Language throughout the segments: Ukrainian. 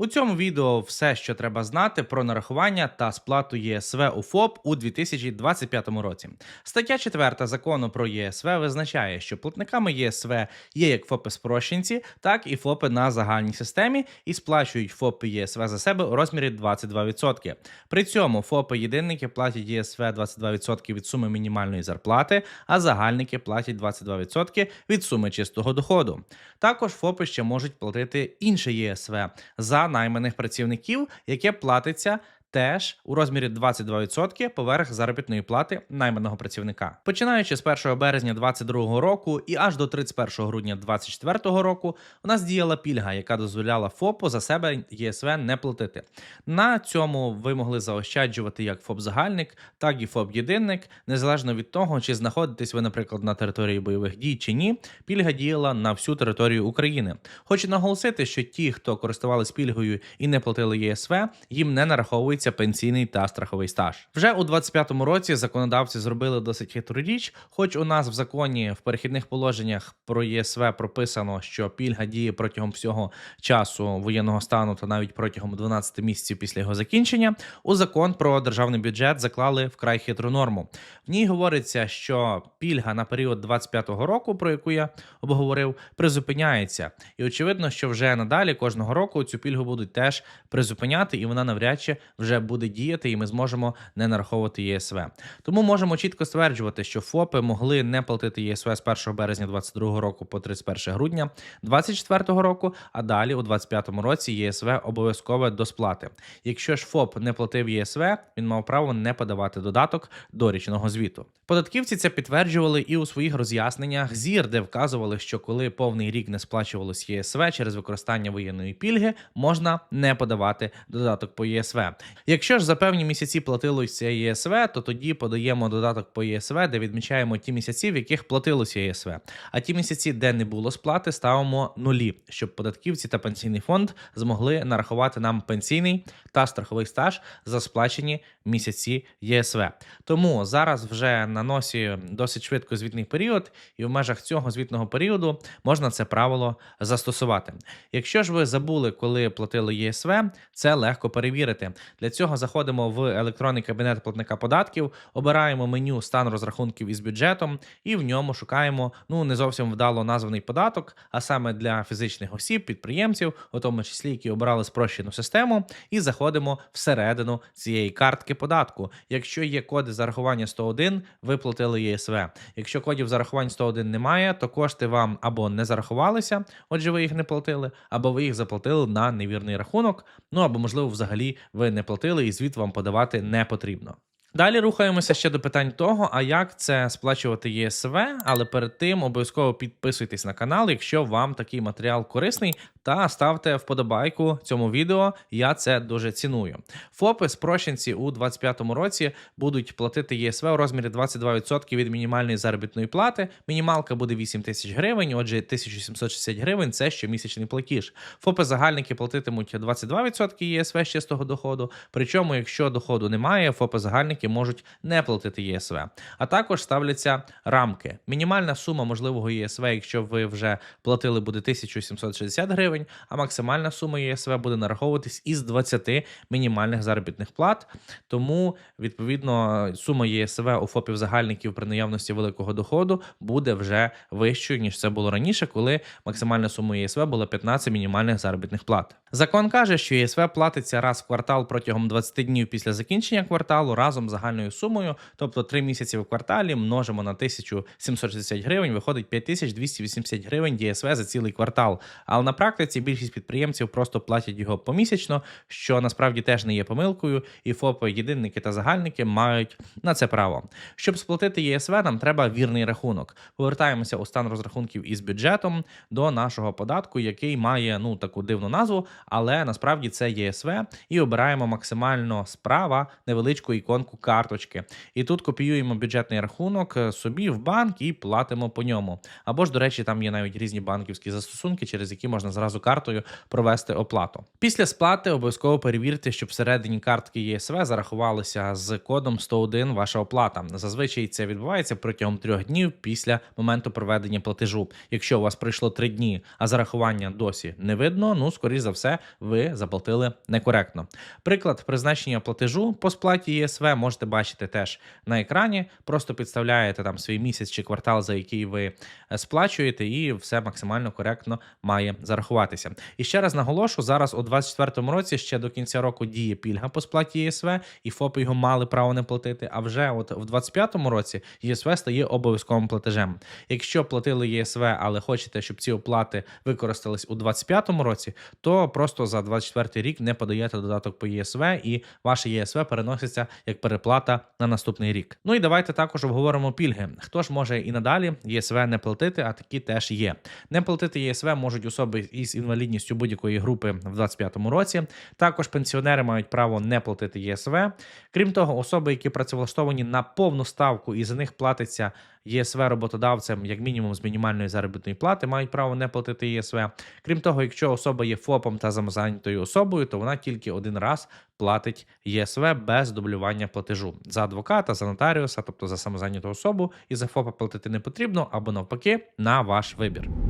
У цьому відео все, що треба знати про нарахування та сплату ЄСВ у ФОП у 2025 році. Стаття 4 закону про ЄСВ визначає, що платниками ЄСВ є як ФОПи спрощенці, так і ФОПи на загальній системі і сплачують ФОПи ЄСВ за себе у розмірі 22%. При цьому ФОПи єдинники платять ЄСВ 22% від суми мінімальної зарплати, а загальники платять 22% від суми чистого доходу. Також ФОПи ще можуть платити інше ЄСВ за найманих працівників, яке платиться. Теж у розмірі 22% поверх заробітної плати найманого працівника. Починаючи з 1 березня 2022 року і аж до 31 грудня 2024 року, у нас діяла пільга, яка дозволяла ФОПу за себе ЄСВ не платити. На цьому ви могли заощаджувати як ФОП-загальник, так і ФОП-єдинник, незалежно від того, чи знаходитесь ви, наприклад, на території бойових дій чи ні. Пільга діяла на всю територію України. Хочу наголосити, що ті, хто користувались пільгою і не платили ЄСВ, їм не нараховується пенсійний та страховий стаж. Вже у 25-му році законодавці зробили досить хитру річ, хоч у нас в законі в перехідних положеннях про ЄСВ прописано, що пільга діє протягом всього часу воєнного стану та навіть протягом 12 місяців після його закінчення. У закон про державний бюджет заклали вкрай хитру норму. В ній говориться, що пільга на період 25-го року, про яку я обговорив, призупиняється, і очевидно, що вже надалі кожного року цю пільгу будуть теж призупиняти, і вона навряд чи вже буде діяти, і ми зможемо не нараховувати ЄСВ. Тому можемо чітко стверджувати, що ФОПи могли не платити ЄСВ з 1 березня 2022 року по 31 грудня 2024 року, а далі у 2025 році ЄСВ обов'язкове до сплати. Якщо ж ФОП не платив ЄСВ, він мав право не подавати додаток до річного звіту. Податківці це підтверджували і у своїх роз'ясненнях ЗІР, де вказували, що коли повний рік не сплачувалось ЄСВ через використання воєнної пільги, можна не подавати додаток по ЄСВ. Якщо ж за певні місяці платилося ЄСВ, то тоді подаємо додаток по ЄСВ, де відмічаємо ті місяці, в яких платилося ЄСВ. А ті місяці, де не було сплати, ставимо нулі, щоб податківці та пенсійний фонд змогли нарахувати нам пенсійний та страховий стаж за сплачені місяці ЄСВ. Тому зараз вже на носі досить швидко звітний період, і в межах цього звітного періоду можна це правило застосувати. Якщо ж ви забули, коли платили ЄСВ, це легко перевірити. Для цього заходимо в електронний кабінет платника податків, обираємо меню стан розрахунків із бюджетом, і в ньому шукаємо ну не зовсім вдало названий податок, а саме для фізичних осіб, підприємців, у тому числі які обирали спрощену систему, і заходимо всередину цієї картки податку. Якщо є коди зарахування 101, ви платили ЄСВ. Якщо кодів зарахувань 101 немає, то кошти вам або не зарахувалися, отже, ви їх не платили, або ви їх заплатили на невірний рахунок. Ну або можливо, взагалі ви не платили і звіт вам подавати не потрібно. Далі рухаємося ще до питань того, а як це сплачувати ЄСВ, але перед тим обов'язково підписуйтесь на канал, якщо вам такий матеріал корисний, та ставте вподобайку цьому відео. Я це дуже ціную. ФОПи спрощенці у 2025 році будуть платити ЄСВ у розмірі 22% від мінімальної заробітної плати. Мінімалка буде 8 тисяч гривень, отже, 1760 гривень це щомісячний платіж. ФОПи загальники платитимуть 22% ЄСВ з чистого доходу. Причому, якщо доходу немає, ФОПи загальники можуть не платити ЄСВ. А також ставляться рамки. Мінімальна сума можливого ЄСВ, якщо ви вже платили, буде 1760 гривень, а максимальна сума ЄСВ буде нараховуватись із 20 мінімальних заробітних плат. Тому, відповідно, сума ЄСВ у ФОПів загальників при наявності великого доходу буде вже вищою, ніж це було раніше, коли максимальна сума ЄСВ була 15 мінімальних заробітних плат. Закон каже, що ЄСВ платиться раз в квартал протягом 20 днів після закінчення кварталу разом з загальною сумою, тобто 3 місяці в кварталі множимо на 1760 гривень, виходить 5280 гривень ЄСВ за цілий квартал. Але на практиці більшість підприємців просто платять його помісячно, що насправді теж не є помилкою, і ФОПи, єдинники та загальники мають на це право. Щоб сплатити ЄСВ, нам треба вірний рахунок. Повертаємося у стан розрахунків із бюджетом до нашого податку, який має ну таку дивну назву, але насправді це ЄСВ, і обираємо максимально справа невеличку іконку карточки. І тут копіюємо бюджетний рахунок е, собі в банк і платимо по ньому. Або ж, до речі, там є навіть різні банківські застосунки, через які можна зразу одразу картою провести оплату. Після сплати обов'язково перевірте, щоб всередині картки ЄСВ зарахувалося з кодом 101 ваша оплата. Зазвичай це відбувається протягом трьох днів після моменту проведення платежу. Якщо у вас пройшло три дні, а зарахування досі не видно, ну скоріш за все, ви заплатили некоректно. Приклад призначення платежу по сплаті ЄСВ можете бачити теж на екрані. Просто підставляєте там свій місяць чи квартал, за який ви е, сплачуєте, і все максимально коректно має зарахуватися. І ще раз наголошу: зараз у 2024 році ще до кінця року діє пільга по сплаті ЄСВ, і ФОПи його мали право не платити. А вже от в 2025 році ЄСВ стає обов'язковим платежем. Якщо платили ЄСВ, але хочете, щоб ці оплати використались у 2025 році, то просто за 2024 рік не подаєте додаток по ЄСВ, і ваше ЄСВ переноситься як переплата на наступний рік. Ну і давайте також обговоримо пільги. Хто ж може і надалі ЄСВ не платити, а такі теж є. Не платити ЄСВ можуть особи із інвалідністю будь-якої групи в 2025 році. Також пенсіонери мають право не платити ЄСВ. Крім того, особи, які працевлаштовані на повну ставку і за них платиться ЄСВ роботодавцем як мінімум з мінімальної заробітної плати, мають право не платити ЄСВ. Крім того, якщо особа є ФОПом та самозайнятою особою, то вона тільки один раз платить ЄСВ без дублювання платежу за адвоката, за нотаріуса, тобто за самозайняту особу, і за ФОПа платити не потрібно, або навпаки, на ваш вибір.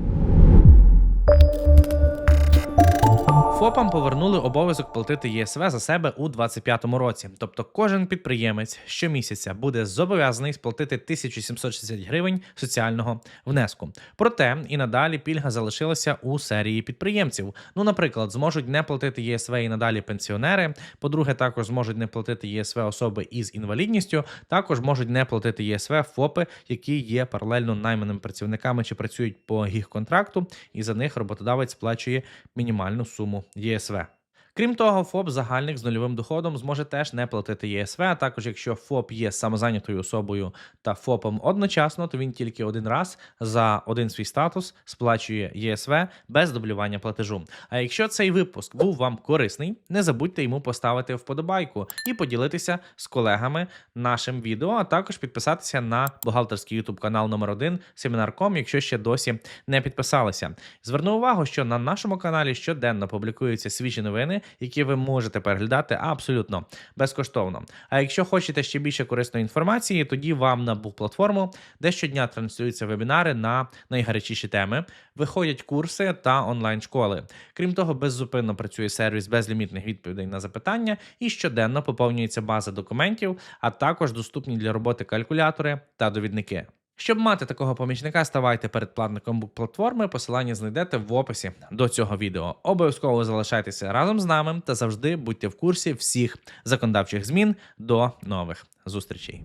ФОПам повернули обов'язок платити ЄСВ за себе у 2025 році. Тобто кожен підприємець щомісяця буде зобов'язаний сплатити 1760 гривень соціального внеску. Проте і надалі пільга залишилася у серії підприємців. Ну, наприклад, зможуть не платити ЄСВ і надалі пенсіонери. По-друге, також зможуть не платити ЄСВ особи із інвалідністю. Також можуть не платити ЄСВ ФОПи, які є паралельно найманими працівниками чи працюють по гіг-контракту, і за них роботодавець сплачує мінімальну суму ЄСВ. Крім того, ФОП загальник з нульовим доходом зможе теж не платити ЄСВ. А також, якщо ФОП є самозайнятою особою та ФОПом одночасно, то він тільки один раз за один свій статус сплачує ЄСВ без дублювання платежу. А якщо цей випуск був вам корисний, не забудьте йому поставити вподобайку і поділитися з колегами нашим відео, а також підписатися на бухгалтерський YouTube канал номер 1 Семінар.com, якщо ще досі не підписалися. Зверну увагу, що на нашому каналі щоденно публікуються свіжі новини, які ви можете переглядати абсолютно безкоштовно. А якщо хочете ще більше корисної інформації, тоді вам на платформу, де щодня транслюються вебінари на найгарячіші теми, виходять курси та онлайн-школи. Крім того, беззупинно працює сервіс безлімітних відповідей на запитання і щоденно поповнюється база документів, а також доступні для роботи калькулятори та довідники. Щоб мати такого помічника, ставайте перед платником платформи. Посилання знайдете в описі до цього відео. Обов'язково залишайтеся разом з нами та завжди будьте в курсі всіх законодавчих змін. До нових зустрічей.